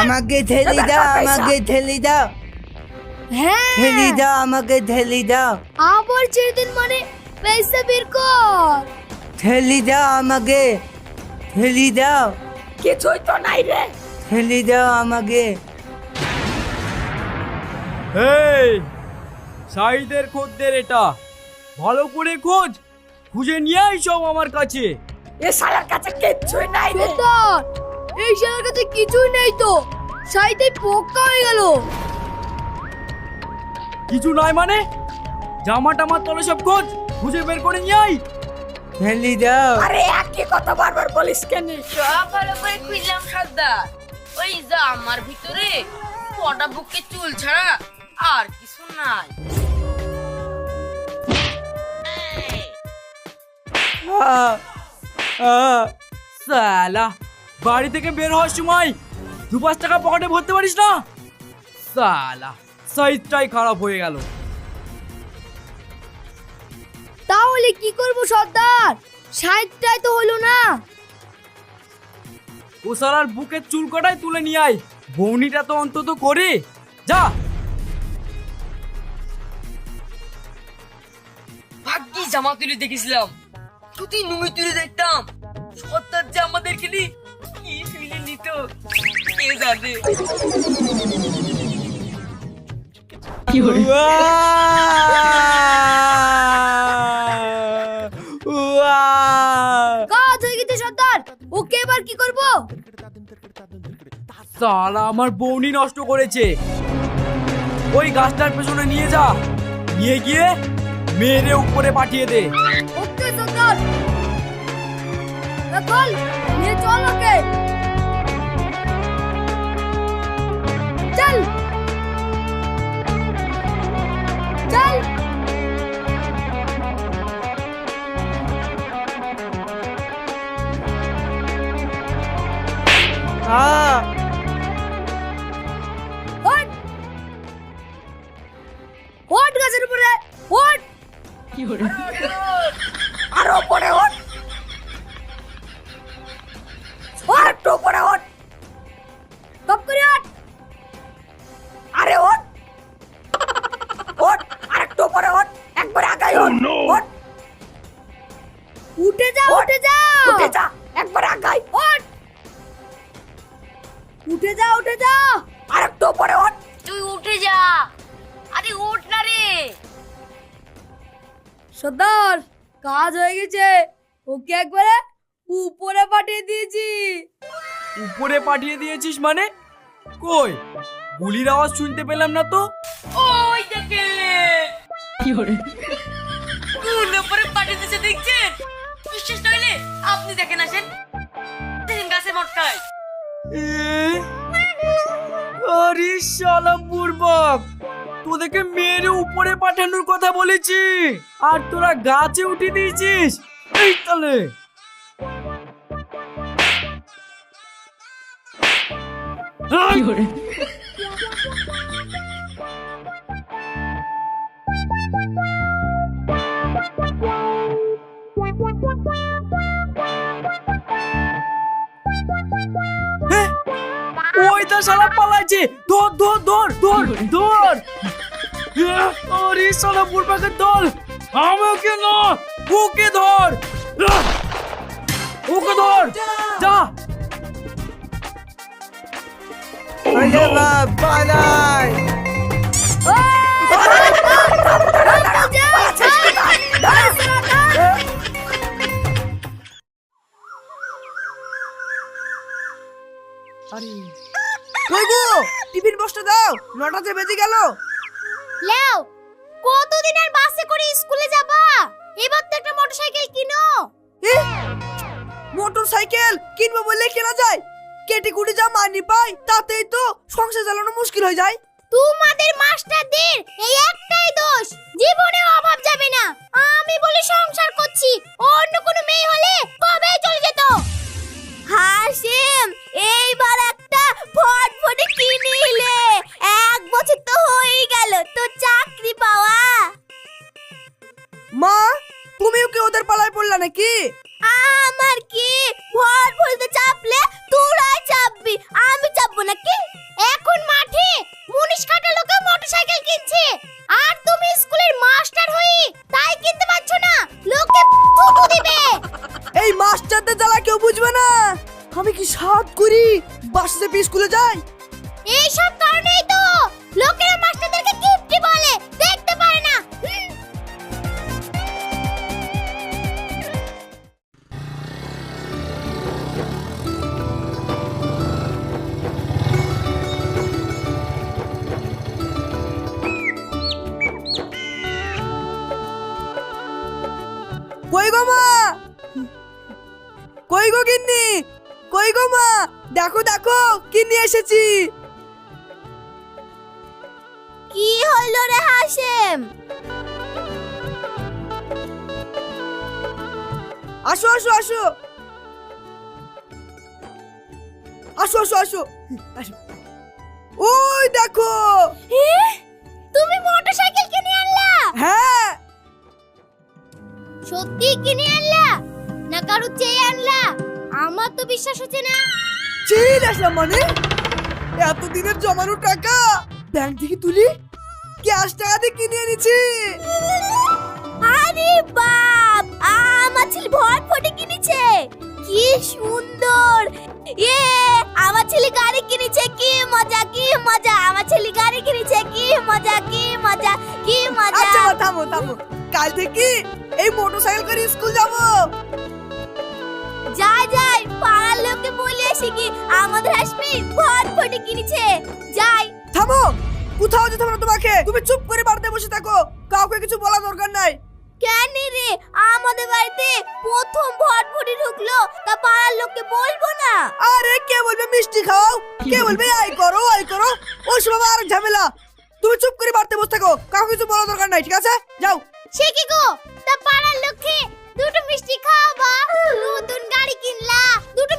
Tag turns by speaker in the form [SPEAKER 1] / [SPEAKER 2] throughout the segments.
[SPEAKER 1] আমাকে ঠেলি দাও আমাকে ঠেলি দাও।
[SPEAKER 2] হ্যাঁ।
[SPEAKER 1] ঠেলি দাও আমাকে ঠেলি দাও।
[SPEAKER 2] আবার ছেড়ে দিন মানে পয়সা বের কর।
[SPEAKER 1] ঠেলি দাও আমাকে ঠেলি দাও।
[SPEAKER 3] কিছুই তো নাই রে।
[SPEAKER 1] ঠেলি দাও আমাকে।
[SPEAKER 4] এই সাইদের খদ্দের এটা। ভালো করে খোঁজ খুঁজে নিয়ে আই সব আমার কাছে।
[SPEAKER 3] এ শালার কাছে কিচ্ছুই নাই রে।
[SPEAKER 2] এই শালার কাছে কিছুই নেই তো। সাইতে পোকা হয়ে গেল।
[SPEAKER 4] কিছু নাই মানে? জামা টামা তলে সব খোঁজ খুঁজে বের করে নিয়ে আই
[SPEAKER 1] ঠেলি দাও।
[SPEAKER 3] আরে একই কথা বারবার বলিস কেন?
[SPEAKER 5] সব ভালো করে খুঁজলাম সর্দার। ওই যা আমার ভিতরে কটা বুকে চুল ছাড়া আর কিছু নাই।
[SPEAKER 4] সালা। বাড়ি থেকে বের হওয়ার সময় দু পাঁচ টাকা পকেটে ভরতে পারিস না? সালা সাইজটাই খারাপ হয়ে গেল।
[SPEAKER 2] তাহলে কি করব সর্দার? সাইডটাই তো হলো না।
[SPEAKER 4] ও সালার বুকের চুল কটাই তুলে নিয়ে আয়। বৌনিটা তো অন্তত করে। যা।
[SPEAKER 5] ভাগ্যি জামা তুলে দেখেছিলাম। যদি নুঙ্গি তুলে দেখতাম। সর্দার যে আমাদের খেলি কে জানে?
[SPEAKER 1] উয়া! উয়া!
[SPEAKER 2] কাজ হয়ে গেছে সর্দার। ওকে এবার কি করব?
[SPEAKER 4] সালা আমার বৌনি নষ্ট করেছে। ওই গাছটার পেছনে নিয়ে যা। নিয়ে গিয়ে মেরে উপরে পাঠিয়ে দে।
[SPEAKER 2] ওকে সর্দার। রাখল নিয়ে চল ওকে। ওঠ। উঠে যা উঠে যা।
[SPEAKER 3] উঠে যা একবার আগাই
[SPEAKER 2] ওঠ। উঠে যা উঠে যা।
[SPEAKER 3] আর একটু ওপরে ওঠ।
[SPEAKER 5] তুই উঠে যা। আরে উঠ না রে।
[SPEAKER 2] সর্দার কাজ হয়ে গেছে। ওকে একবারে উপরে পাঠিয়ে দিয়েছি।
[SPEAKER 4] উপরে পাঠিয়ে দিয়েছিস মানে? কই? গুলির আওয়াজ শুনতে পেলাম না তো।
[SPEAKER 5] ওই দেখে। কোন উপরে পাঠিয়ে দিচ্ছে দেখছেন? বিশ্বাস নইলে আপনি দেখেন আসেন। দেখেন গাছের মটকায়।
[SPEAKER 4] আরে শালা বুড়বক তোদেরকে মেরে উপরে পাঠানোর কথা বলেছি আর তোরা গাছে উঠে দিয়েছিস। এই তাহলে হ্যাঁ? ওই তো শালা পালাইছে। ধর ধর ধর ধর ধর হ্যাঁ, আরে শালা বুড়বাকের দল আমাকে না ওকে ধর। ওকে ধর। যা।
[SPEAKER 1] ওরে পালাই! কই গো? টিফিন বক্সটা দাও নটাতে বেজে গেল।
[SPEAKER 2] লেও কতদিন আর বাসে করে স্কুলে যাবা? এবার তো একটা মোটরসাইকেল কিনো।
[SPEAKER 1] মোটর সাইকেল কিনবো বললে কেনা যায়। কেটে কুটে যা মানি পাই তাতেই তো সংসার চালানো মুশকিল হয়ে যায়।
[SPEAKER 2] তোমাদের মাস্টারদের এই একটাই দোষ।
[SPEAKER 1] চেপে স্কুলে যাই
[SPEAKER 2] এইসব কারণেই তো লোকেরা
[SPEAKER 1] এসেছি।
[SPEAKER 2] কি হলো রে হাসেম
[SPEAKER 1] আসো আসো আসো। আসো আসো আসো। ওই দেখো।
[SPEAKER 2] তুমি মোটরসাইকেল কিনে আনলা?
[SPEAKER 1] হ্যাঁ।
[SPEAKER 2] সত্যি কিনে আনলা? না কারও চেয়ে আনলা? আমার তো বিশ্বাস হচ্ছে না।
[SPEAKER 1] চিন আসলাম মানে? এত দিনের জমানো টাকা? ব্যাংক থেকে তুলি? ক্যাশ টাকা দিয়ে কিনে এনেছি।
[SPEAKER 2] আরে বাপ আমার ছেলে ভট ফটে কিনেছে। কি সুন্দর। এ আমার ছেলে গাড়ি কিনেছে কি মজা কি মজা। আমার ছেলে গাড়ি কিনেছে কি মজা কি মজা কি মজা।
[SPEAKER 1] আচ্ছা থামো থামো। কাল থেকে এই মোটরসাইকেল করে স্কুল যাব।
[SPEAKER 2] যাই যাই বলে এসে কি? আমাদের হাসমি ভট ফটে কিনেছে। যাই।
[SPEAKER 1] থামো! কোথাও যেতে না তোমাকে। তুমি চুপ করে বাড়িতে বসে থাকো। কাউকে কিছু বলা দরকার নাই।
[SPEAKER 2] কেন রে? আমাদের বাড়িতে প্রথম ভট ফটে ঢুকলো। তা পাড়ার লোককে বলব না।
[SPEAKER 1] আরে কে বলবে মিষ্টি খাও? কে বলবে আই করো আই করো ওই সব আর ঝামেলা। তুমি চুপ করে বাড়িতে বসে থাকো। কাউকে কিছু বলা দরকার নাই ঠিক আছে? যাও।
[SPEAKER 2] সে কি গো? তা পাড়ার লোককে দুটো মিষ্টি খাওয়াবা। নতুন গাড়ি কিনলা দুটো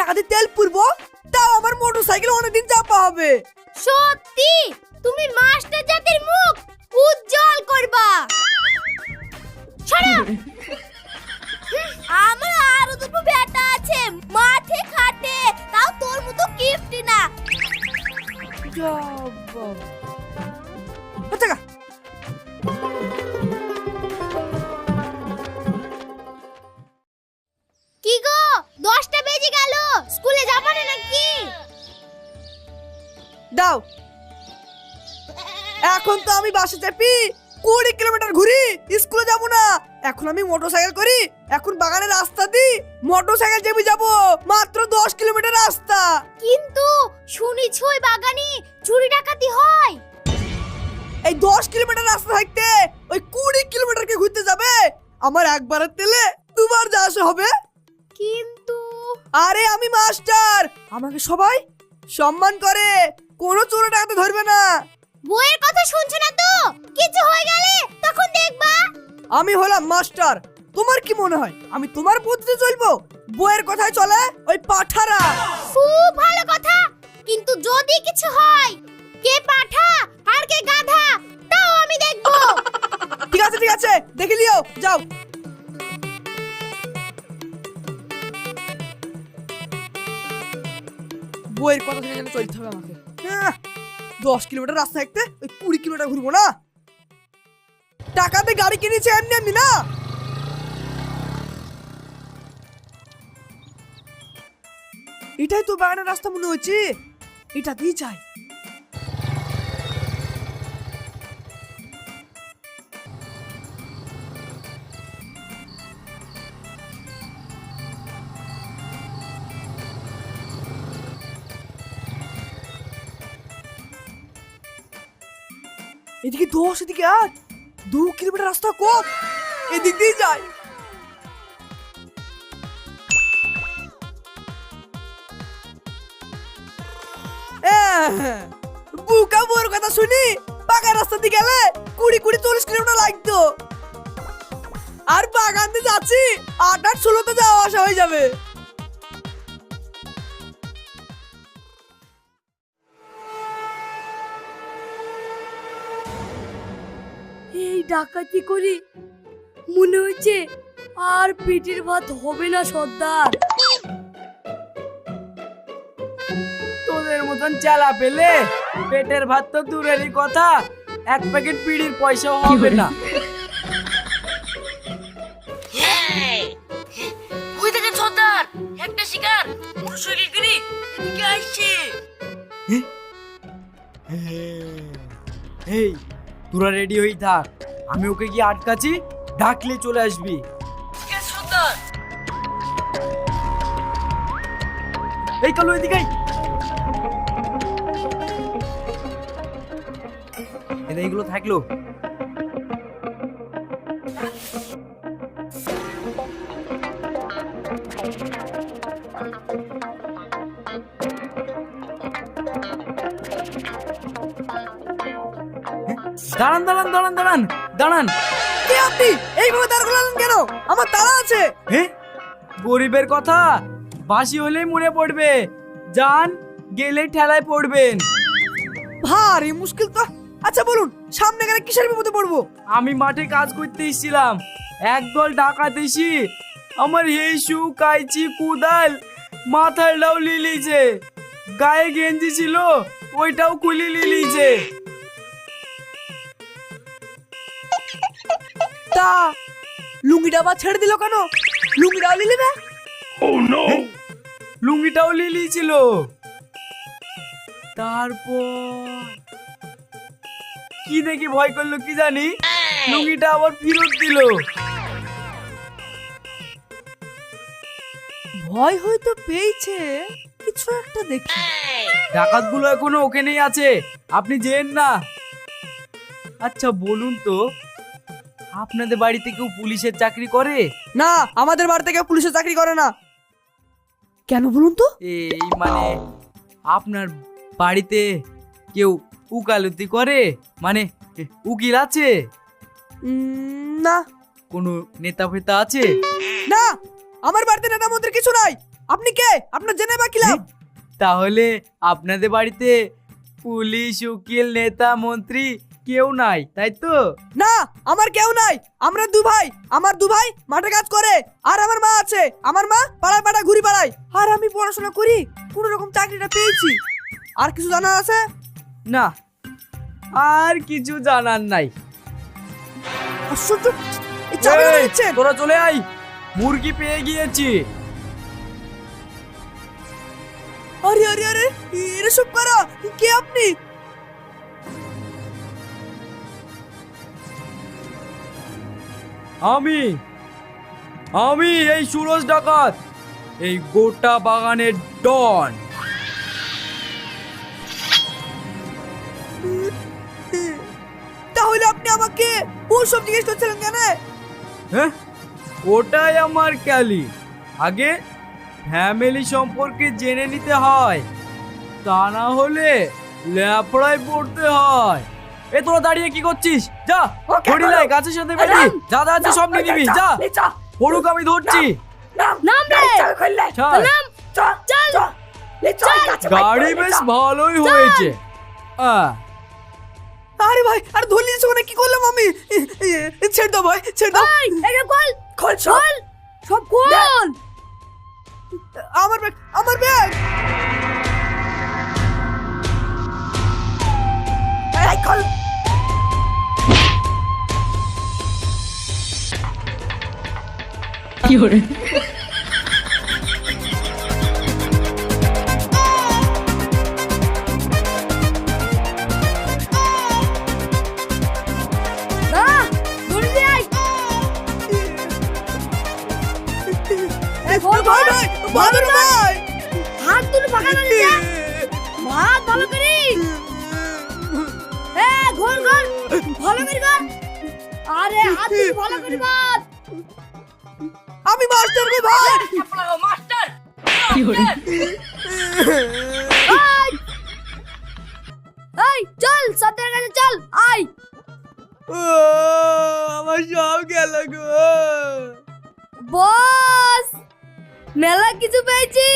[SPEAKER 1] টাকা দিয়ে তেল পুরবো, তাও আমার মোটর সাইকেল অনেকদিন চাপা হবে।
[SPEAKER 2] সত্যি? তুমি মাস্টার জাতির
[SPEAKER 1] এখন তো আমি বাসে চাপি কুড়ি কিলোমিটার ঘুরি স্কুলে যাব না। এখন আমি মোটরসাইকেল করি এখন বাগানের রাস্তা দি মোটরসাইকেল চেপে যাব মাত্র দশ কিলোমিটার রাস্তা।
[SPEAKER 2] কিন্তু শুনেছ ওই বাগানে চুরি ডাকাতি হয়?
[SPEAKER 1] এই দশ কিলোমিটার রাস্তা থাকতে ওই কুড়ি কিলোমিটারকে ঘুরতে যাবে? আমার একবারের তেলে দুবার যা আসা হবে।
[SPEAKER 2] কিন্তু
[SPEAKER 1] আরে আমি মাস্টার আমাকে সবাই সম্মান করে কোনো চোর টাকাতে ধরবে না।
[SPEAKER 2] বইয়ের কথা শুনছো না তো? কিছু হয়ে গেলে তখন দেখবা।
[SPEAKER 1] আমি হলাম মাস্টার। তোমার কি মনে হয়? আমি তোমার বুদ্ধিতে চলবো? বইয়ের কথায় চলে ওই পাঠারা।
[SPEAKER 2] খুব ভালো কথা। কিন্তু যদি কিছু হয় কে পাঠা আর কে গাধা তাও আমি দেখব।
[SPEAKER 1] ঠিক আছে ঠিক আছে। দেখে লিও যাও। বইয়ের কথা শুনে চলতে হবে আমাকে। আহ, দশ কিলোমিটার রাস্তা থাকতে ওই কুড়ি কিলোমিটার ঘুরবো না? টাকাতে গাড়ি কিনেছে এমনি এমনি না? এটাই তো বাগানের রাস্তা মনে হচ্ছে। এটা দিয়ে চাই। এদিকে দশ, এদিকে আট। দু কিলোমিটার রাস্তা কম এদিক দিয়ে যাই। বুকা বুয়ার কথা শুনি? পাকা রাস্তা দিয়ে গেলে কুড়ি কুড়ি চল্লিশ কিলোমিটার লাগতো। আর বাগান দিয়ে যাচ্ছি, আট আট, ষোলোতে যাওয়া আসা হয়ে যাবে।
[SPEAKER 6] ডাকাতি করি মনে হচ্ছে আর পেটের ভাত হবে না সর্দার।
[SPEAKER 4] তোদের মতন চালা পেলে পেটের ভাত তো দূরেরই কথা এক প্যাকেট পিড়ির পয়সাও হবে না।
[SPEAKER 5] মোটরসাইকেল করে এদিকে আসছে
[SPEAKER 4] এই তোরা রেডি হয়ে থাক। আমি ওকে গিয়ে আটকাছি ডাকলে চলে আসবি। এই কালু এদিকে এইগুলো থাকল। দাঁড়ান দাঁড়ান দাঁড়ান দাঁড়ান। দাঁড়ান।
[SPEAKER 1] কে আপনি? এইভাবে দাঁড় করালেন কেন? আমার তাড়া আছে।
[SPEAKER 4] হে? গরিবের কথা? বাসি হলেই মনে পড়বে। যান গেলে ঠেলায় পড়বেন।
[SPEAKER 1] ভারী মুশকিল তো। আচ্ছা বলুন সামনে গেলে কিসের বিপদে পড়ব?
[SPEAKER 4] আমি মাঠে কাজ করতে এসেছিলাম। একদল ডাকাত এসি আমার হেসু কাইচি কুদাল মাথার ডাও লিলিছে গায়ে গেঞ্জি ছিল ওইটাও খুলে লিলিছে
[SPEAKER 1] তা লুঙ্গিটা আবার ছেড়ে দিল কেন? লুঙ্গিটাও নিলি না
[SPEAKER 4] লুঙ্গিটাও লিলিছিল তারপর কি দেখি ভয় করল কি জানি? লুঙ্গিটা আবার ফেরত দিল।
[SPEAKER 1] ভয় হয়তো পেয়েছে কিছু একটা দেখি।
[SPEAKER 4] ডাকাতগুলো এখনও ওখানেই আছে আপনি যেন না। আচ্ছা বলুন তো আপনাদের বাড়িতে কেউ পুলিশের চাকরি করে?
[SPEAKER 1] না আমাদের বাড়িতে কেউ পুলিশের চাকরি করে না। কেন বলুন তো?
[SPEAKER 4] এই মানে আপনার বাড়িতে কেউ উকালতি করে? মানে উকিল আছে?
[SPEAKER 1] উম, না।
[SPEAKER 4] কোনো নেতা ফেতা আছে?
[SPEAKER 1] না আমার বাড়িতে নেতা মন্ত্রী কিছু নাই। আপনি কে? আপনার জেনে বা কি লাভ
[SPEAKER 4] তাহলে আপনাদের বাড়িতে পুলিশ উকিল নেতা মন্ত্রী কেউ নাই তাই তো?
[SPEAKER 1] না আমার কেউ নাই। আমরা দু ভাই। আমার দু ভাই মাঠে কাজ করে আর আমার মা আছে। আমার মা পাড়ায় পাড়ায় ঘুরি পাড়ায় আর আমি পড়াশোনা করি কোন রকম চাকরিটা পেয়েছি। আর কিছু জানা আছে?
[SPEAKER 4] না আর কিছু জানার নাই।
[SPEAKER 1] আশ্চর্য! এই চাবি কেন
[SPEAKER 4] এই,
[SPEAKER 1] দিচ্ছেন
[SPEAKER 4] তোরা চলে আয়। মুরগি পেয়ে গিয়েছি।
[SPEAKER 1] আরে আরে আরে এরা সব কারা? কে আপনি?
[SPEAKER 4] আমি আমি এই সুরজ ডাকাত এই গোটা বাগানের ডন।
[SPEAKER 1] তাহলে আপনি আমাকে ওসব জিজ্ঞেস করছিলেন কেন?
[SPEAKER 4] হ্যাঁ ওটাই আমার ক্যালি। আগে ফ্যামিলি সম্পর্কে জেনে নিতে হয় তা না হলে ল্যাপড়ায় পড়তে হয়। এ তোরা দাঁড়িয়ে কি করছিস? যা হরিলাই
[SPEAKER 3] বলো।
[SPEAKER 4] গাছের সাথে বেটি যা যা আছে সব নিয়ে নিবি যা। পড়ুক আমি ধরছি।
[SPEAKER 2] নাম রে।
[SPEAKER 4] ছাড়।
[SPEAKER 2] চল
[SPEAKER 4] গাড়ি বেশ ভালোই হয়েছে। আহ,
[SPEAKER 1] আরে ভাই আর ধরলি ওখানে কি করলাম আমি? এ, দাও ভাই ছেড়ে দাও।
[SPEAKER 2] এই এটা খোল
[SPEAKER 3] খোল সব।
[SPEAKER 2] সব খোল।
[SPEAKER 1] আমার ব্যাগ আমার ব্যাগ।
[SPEAKER 2] না ধরে দে আই এই খোল
[SPEAKER 1] ভাই ভাই।
[SPEAKER 2] হাত তুলে ফাঁকা করে হাত ভালো ভালো আরে হাত তুলে ভালো করে মার
[SPEAKER 1] আমি মাস্টার গো ভাই।
[SPEAKER 5] মাস্টার
[SPEAKER 2] এই। চল সত্যের কাছে চল আই
[SPEAKER 1] ও, আমার সব গেল গো।
[SPEAKER 2] বস মেলা কিছু পেয়েছি।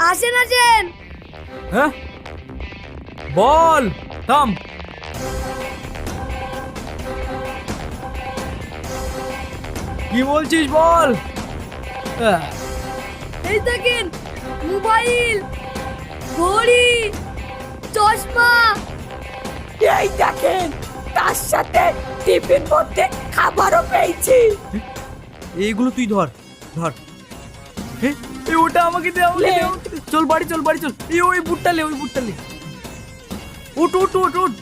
[SPEAKER 2] আসেন আসেন।
[SPEAKER 4] হ্যাঁ? বল থাম। কি বলছিস বল?
[SPEAKER 2] এই দেখেন মোবাইল ঘড়ি চশমা।
[SPEAKER 3] এই দেখেন তার সাথে টিফিন মধ্যে খাবারও পেয়েছি।
[SPEAKER 4] এইগুলো তুই ধর ধর। এ, ওটা আমাকে দে আমাকে দে, আমাকে দে। চল বাড়ি চল বাড়ি চল। এই ওই বুটটা লে ওই বুটটা লে। উঠ উঠ উঠ উঠ।